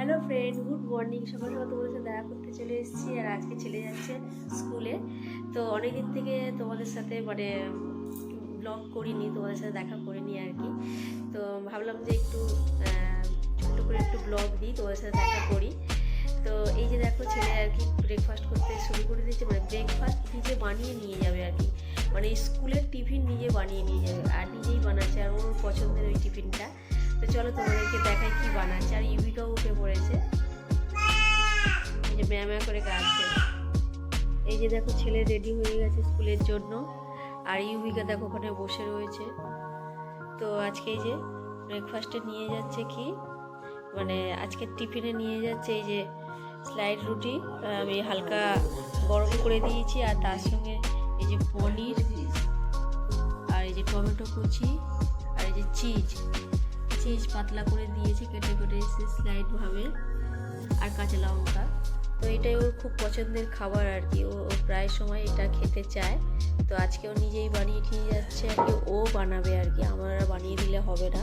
Hello friend good morning সকাল সকাল তোমাদের সাথে দেখা করতে চলে এসেছি আর আজকে ছেলে যাচ্ছে স্কুলে। তো অনেকদিন থেকে তোমাদের সাথে মানে ব্লগ করিনি, তোমাদের সাথে দেখা করিনি আর কি। তো ভাবলাম যে একটু ছোট্ট করে একটু ব্লগ দিই, তোমাদের সাথে দেখা করি। তো এই যে দেখো ছেলে আর কি ব্রেকফাস্ট করতে শুরু করে দিয়েছে মানে ব্রেকফাস্ট নিজে বানিয়ে নিয়ে যাবে আর কি। মানে স্কুলের টিফিন নিজে বানিয়ে নিয়ে যাবে, আর নিজেই বানাচ্ছে আর ওর পছন্দের ওই টিফিনটা। তো চলো তোমাদেরকে দেখাই কি বানাচ্ছে। আর ইউবিকাও উঠে পড়েছে। যে ম্যা ম্যা করে কাঁদছে এই যে দেখো ছেলে রেডি হয়ে গেছে স্কুলের জন্য। আর ইউবিকা দেখো ওখানে বসে রয়েছে। তো আজকে এই যে ব্রেকফাস্টে নিয়ে যাচ্ছে কি? মানে আজকে টিফিনে নিয়ে যাচ্ছে এই যে স্লাইড রুটি। আমি হালকা গরম করে দিয়েছি। আর তার সঙ্গে এই যে পনির। আর এই যে টমেটো কুচি। আর এই যে চিজ চিজ পাতলা করে দিয়েছি কেটে কেটে স্লাইড ভাবে আর কাঁচা লঙ্কা। তো এটাই ওর খুব পছন্দের খাবার আর কি। ও প্রায় সময় এটা খেতে চায়। তো আজকে ও নিজেই বানিয়ে নিয়ে যাচ্ছে আর কি। ও বানাবে আর কি। আমরা বানিয়ে দিলে হবে না।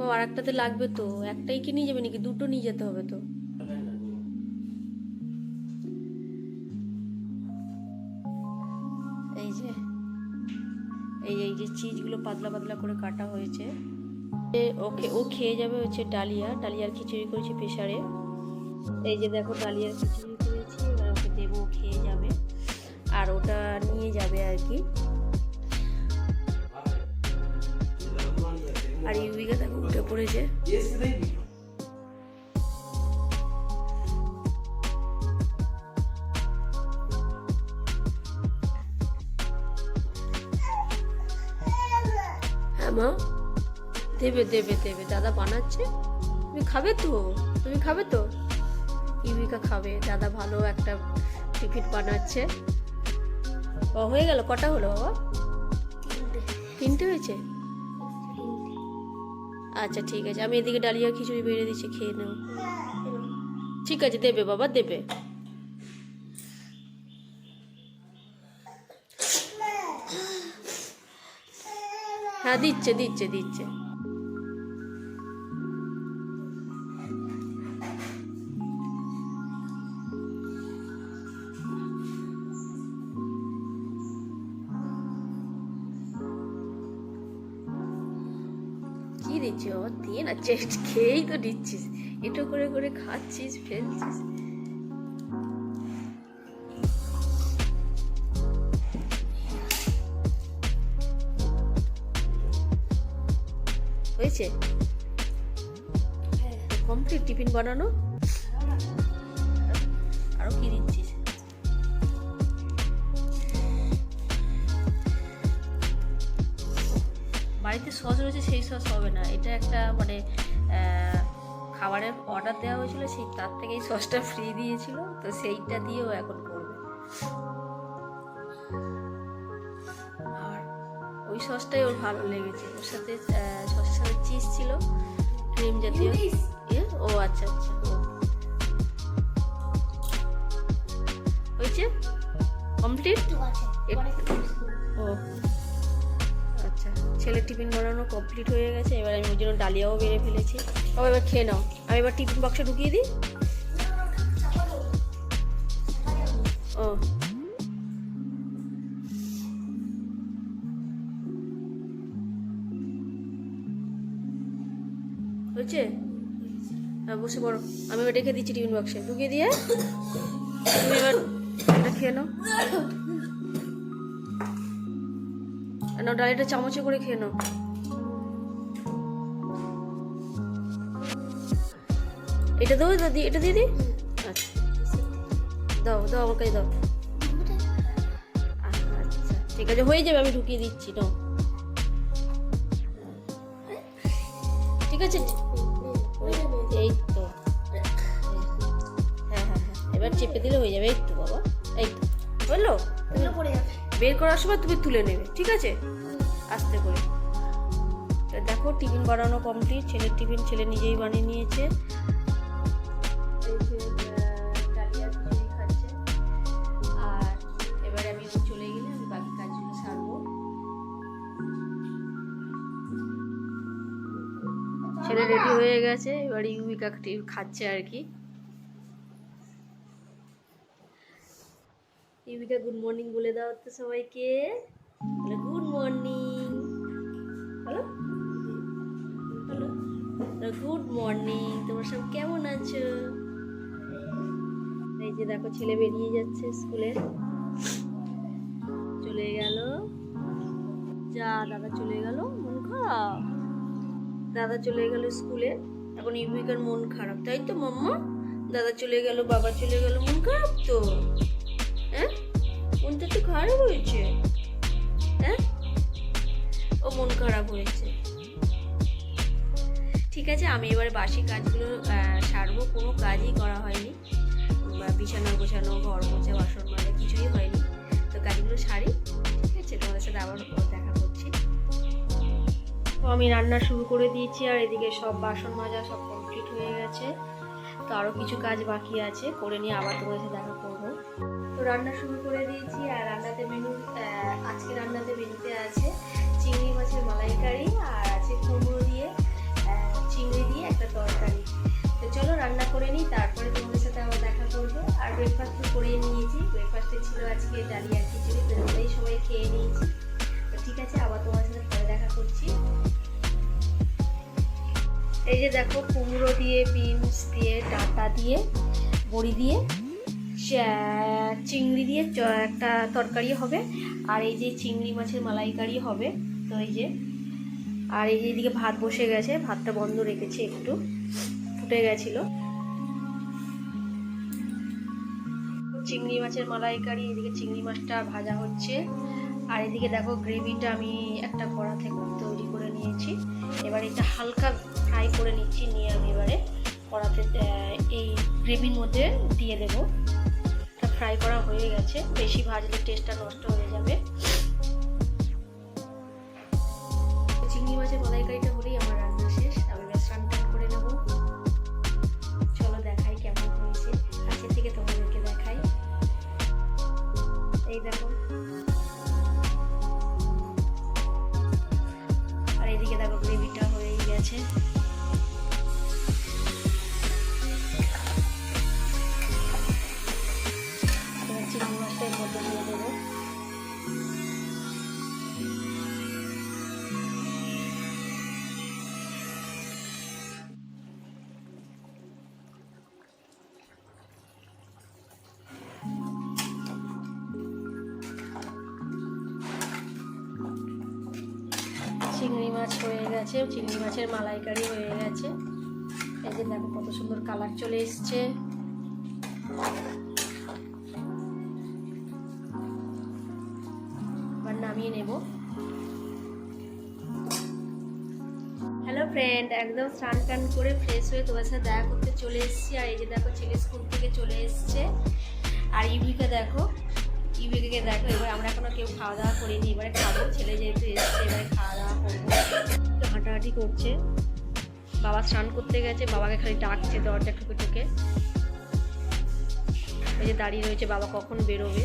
ও আর একটাতে লাগবে তো। একটাই কি নিয়ে যাবে নাকি? দুটো নিয়ে যেতে হবে তো। এই যে এই এই যে চিজগুলো পাতলা পাতলা করে কাটা হয়েছে। ওকে, ও খেয়ে যাবে হচ্ছে ডালিয়া। ডালিয়ার খিচুড়ি করেছি প্রেশারে এই যে দেখো ডালিয়ার খিচুড়ি করেছি, এবার ওকে দেবো, ও খেয়ে যাবে। আর ওটা নিয়ে যাবে আর কি। আর ইউবিকা দেখো উঠে পড়েছে। দেবে দেবে দেবে। দাদা বানাচ্ছে। তুমি খাবে তো? তুমি খাবে তো? ইউবিকা খাবে। দাদা ভালো একটা টিফিন বানাচ্ছে। ও, হয়ে গেল? কটা হলো বাবা? তিনটে হয়েছে? আচ্ছা ঠিক আছে। আমি এদিকে ডালিয়া খিচুড়ি বেড়ে দিচ্ছি, খেয়ে নেও। ঠিক আছে, দেবে বাবা, দেবে। হ্যাঁ দিচ্ছে দিচ্ছে দিচ্ছে। বাবা দিয়ে না চেস্ট খেয়েই তো দিচ্ছিস। একটু করে করে খাচ্ছিস ফেলছিস। হয়েছে? কমপ্লিট টিফিন বানানো? আরও কি দিচ্ছিস? বাড়িতে সস রয়েছে সেই সস হবে না। এটা একটা মানে খাবারের অর্ডার দেওয়া হয়েছিল সেই তার থেকে এই সসটা ফ্রি দিয়েছিল তো সেইটা দিয়েও এখন করবে। আর ওই সসটাই ওর ভালো লেগেছে। ওর সাথে সসের সাথে চিজ ছিল ক্রিম জাতীয়। ও আচ্ছা আচ্ছা। হয়েছে? কমপ্লিট ও। ছেলের টিফিন বানানো কমপ্লিট হয়ে গেছে, এবার আমি ওই জন্য ডালিয়াও বেড়ে ফেলেছি। ও এবার খেয়ে নাও। আমি এবার টিফিন বক্সে ঢুকিয়ে দিই। ও। হয়েছে? হ্যাঁ বসে পড়ো। আমি এবার রেখে দিচ্ছি টিফিন বক্সে ঢুকিয়ে দিয়ে তুমি এবার এটা খেয়ে নাও। নাও ডালিটা চামচে করে খেয়ে নাও। এটা দাও দাদি? এটা দিয়ে দিই? আচ্ছা। দাও দাও আমার কাছে, দাও। আচ্ছা ঠিক আছে, হয়ে যাবে, আমি ঢুকিয়ে দিচ্ছি, নাও। ঠিক আছে? এই তো। হ্যাঁ হ্যাঁ হ্যাঁ এবার চেপে দিলে হয়ে যাবে, এই বাবা, এই তো। বলল পড়ে যাবে বের করার সময় তুমি তুলে নেবে, ঠিক আছে? আস্তে করে। দেখো, টিফিন বানানো কমপ্লিট ছেলের টিফিন ছেলে নিজেই বানিয়ে নিয়েছে। ছেলে রেডি হয়ে গেছে, এবার ইউবিকা খাচ্ছে আর কি। ইউবিকা গুড মর্নিং বলে দাও তো সবাইকে। Good morning. Hello hello good morning. তোমরা সব কেমন আছো? এই যে দেখো, ছেলে বেরিয়ে যাচ্ছে স্কুলে। চলে গেল। যা, দাদা চলে গেল। মন খারাপ? দাদা চলে গেল স্কুলে। এখন ইউবিকার মন খারাপ। তাই তো, মাম্মা? দাদা চলে গেল, বাবা চলে গেল। মন খারাপ তো? মনটা তো খারাপ হয়েছে। হ্যাঁ? ও মন খারাপ হয়েছে। ঠিক আছে, আমি এবার বাসি কাজগুলো সারবো, কোনো কাজই করা হয়নি। বিছানা, গোছানো, ঘর মোছা, বাসন মাজা কিছুই হয়নি। তো কাজগুলো সারি, ঠিক আছে, তোমাদের সাথে আবার দেখা করছি। তো আমি রান্না শুরু করে দিয়েছি, আর এদিকে সব বাসন মাজা সব কমপ্লিট হয়ে গেছে। তো আরও কিছু কাজ বাকি আছে, করে নিয়ে আবার তোমাদের সাথে দেখা করব। তো রান্না শুরু করে দিয়েছি, আর রান্নাতে মেনু আজকে রান্নাতে মেনুতে আছে চিংড়ি মাছের মালাইকারি আর আছে কুমড়ো দিয়ে চিংড়ি দিয়ে একটা তরকারি। তো চলো রান্না করে নিই, তারপরে তোমাদের সাথে আবার দেখা করব। আর ব্রেকফাস্ট তো করেই নিয়েছি ব্রেকফাস্টে ছিল আজকে ডালি আর খিচুড়ি সবাই খেয়ে নিয়েছি। এই যে দেখো কুমড়ো দিয়ে, বিনস দিয়ে, ডাঁটা দিয়ে, বড়ি দিয়ে চিংড়ি দিয়ে একটা তরকারি হবে। আর এই যে চিংড়ি মাছের মালাইকারি হবে, তো এই যে। আর এই যে এদিকে ভাত বসে গেছে, ভাতটা বন্ধ রেখেছি একটু, ফুটে গেছিল। চিংড়ি মাছের মালাইকারি, এদিকে চিংড়ি মাছটা ভাজা হচ্ছে। আর এদিকে দেখো গ্রেভিটা আমি একটা কড়া থেকে তৈরি নিয়েছি। এবার এটা হালকা ফ্রাই করে নিচ্ছি, নিয়ে আমি এবারে কড়াতে এই গ্রেভির মধ্যে দিয়ে দেবো। এটা ফ্রাই করা হয়ে গেছে, বেশি ভাজলে টেস্টটা নষ্ট হয়ে যাবে। গেছে, চিংড়ি মাছের মালাইকারি হয়ে গেছে। এই যে দেখো কত সুন্দর কালার চলে এসছে। এবার নামিয়ে নেব। হ্যালো ফ্রেন্ড একদম স্নান টান করে ফ্রেশ হয়ে তোমার সাথে দেখা করতে চলে এসেছি। আর এই যে দেখো ছেলে স্কুল থেকে চলে এসছে। আর ইউবিকে দেখো ইউবিকে দেখো, এবার আমরা এখনও কেউ খাওয়া দাওয়া করিনি। এবারে খাব, ছেলে যেহেতু এসছে, এবারে খাওয়া দাওয়া করব। হাঁটাহাঁটি করছে। বাবা স্নান করতে গেছে, বাবাকে খালি ডাকছে দরজা ঠুকে ঠুকে। এই যে দাঁড়িয়ে রয়েছে, বাবা কখন বেরোবে?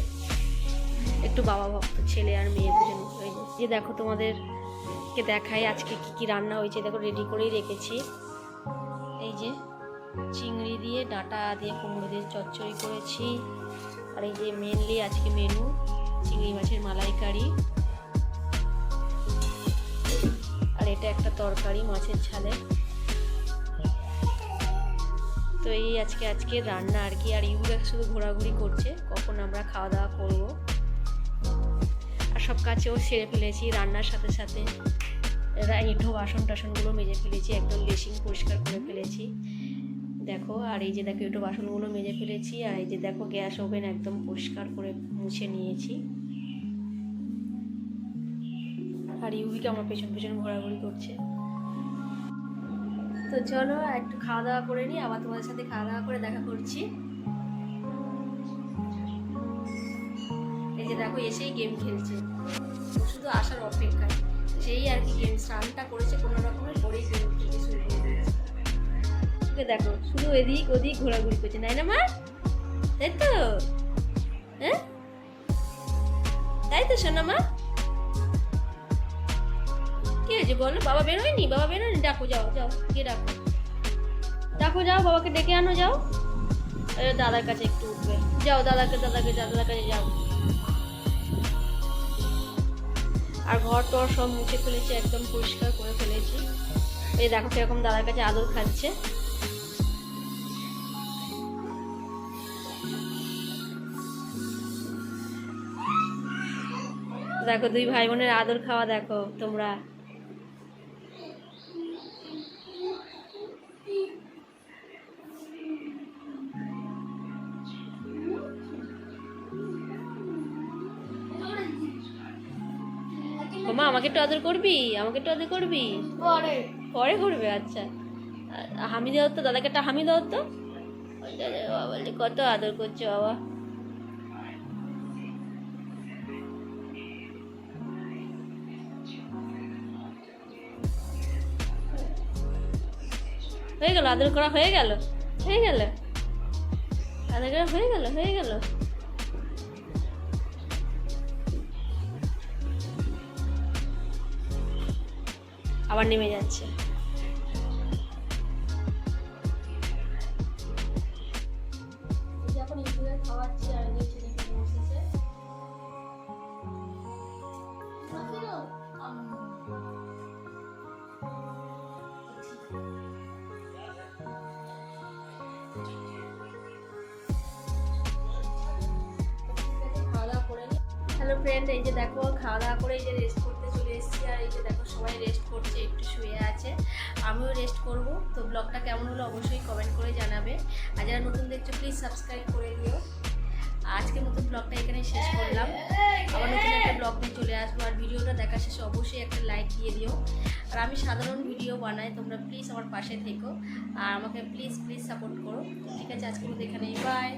একটু বাবা ভক্ত, ছেলে আর মেয়ে দুজন ওই যে দেখো তোমাদেরকে দেখাই আজকে কি কি রান্না হয়েছে। দেখো রেডি করেই রেখেছি। এই যে চিংড়ি দিয়ে, ডাঁটা দিয়ে, কুমড়ো দিয়ে চচ্চড়ি করেছি। আর এই যে মেনলি আজকে মেনু চিংড়ি মাছের মালাইকারি। আর এটা একটা তরকারি মাছের ঝালে। তো এই আজকে আজকে রান্না আর কি, আর ইউরা শুধু ঘোরাঘুরি করছে, কখন আমরা খাওয়া দাওয়া করব। আর সব কাছেও সেরে ফেলেছি, রান্নার সাথে সাথে। এঁঠো বাসন টাসনগুলো মেজে ফেলেছি, একদম বেসিং পরিষ্কার করে ফেলেছি। দেখো, আর এই যে দেখো একটু বাসনগুলো মেজে ফেলেছি, আর এই যে দেখো, গ্যাস ওভেন একদম পরিষ্কার করে মুছে নিয়েছি। আর ইউবিকে আমার পেছন পেছন ঘোরাঘুরি করছে। তো চলো, একটু খাওয়া দাওয়া করে নিই, আবার তোমাদের সাথে খাওয়া দাওয়া করে দেখা করছি। এই যে দেখো, এসেই গেম খেলছে। শুধু আসার অপেক্ষায়। সেই আর কি গেম স্নানটা করেছে কোনো রকমের পরেই গেম খেলতে শুরু করে দেখো, শুধু এদিক ওদিক ঘোরাঘুরি করছে, তাই না মা? তাই তো? হ্যাঁ? তাই তো শোনা মা? যে বলো বাবা বেরোয়নি? বাবা বেরোয়নি? ডাকো, যাও যাও, গিয়ে ডাকো। ডাকো, যাও, বাবাকে ডেকে আনো, যাও। দাদার কাছে একটু উঠবে। যাও, দাদাকে দাদাকে, দাদার কাছে যাও। আর ঘর টর সব মুছে ফেলেছি, একদম পরিষ্কার করে ফেলেছি। এই দেখো কীরকম দাদার কাছে আদর খাচ্ছে। দেখো, দুই ভাই বোনের আদর খাওয়া দেখো তোমরা। একটু আদর করবি? আমাকে একটু আদর করবি? পরে। পরে করবে আচ্ছা। হামি দাও তো দাদাকে একটা হামি দাও তো। রে, কত আদর করছে বাবা। হয়ে গেল আদর করা হয়ে গেল? হয়ে গেল? আদর করা হয়ে গেল হয়ে গেল? আবার নেমে যাচ্ছে। এখন ইঁদুরের হ্যালো ফ্রেন্ড এই যে দেখো খাওয়া দাওয়া করে এই যে রেস্ট করতে চলে এসেছি আর এই যে দেখো সবাই রেস্ট করছে, একটু শুয়ে আছে। আমিও রেস্ট করব। তো ব্লগটা কেমন হলো অবশ্যই কমেন্ট করে জানাবে। আর যারা নতুন দেখছ প্লিজ সাবস্ক্রাইব করে দিও। আজকের মতো ব্লগটা এখানে শেষ করলাম। আবার নতুন একটা ব্লগ নিয়ে চলে আসব। আর ভিডিওটা দেখা শেষে অবশ্যই একটা লাইক দিয়ে দিও। আর আমি সাধারণ ভিডিও বানাই, তোমরা প্লিজ আমার পাশে থেকো। আর আমাকে প্লিজ প্লিজ সাপোর্ট করো। ঠিক আছে, আজকের মতো এখানেই। বাই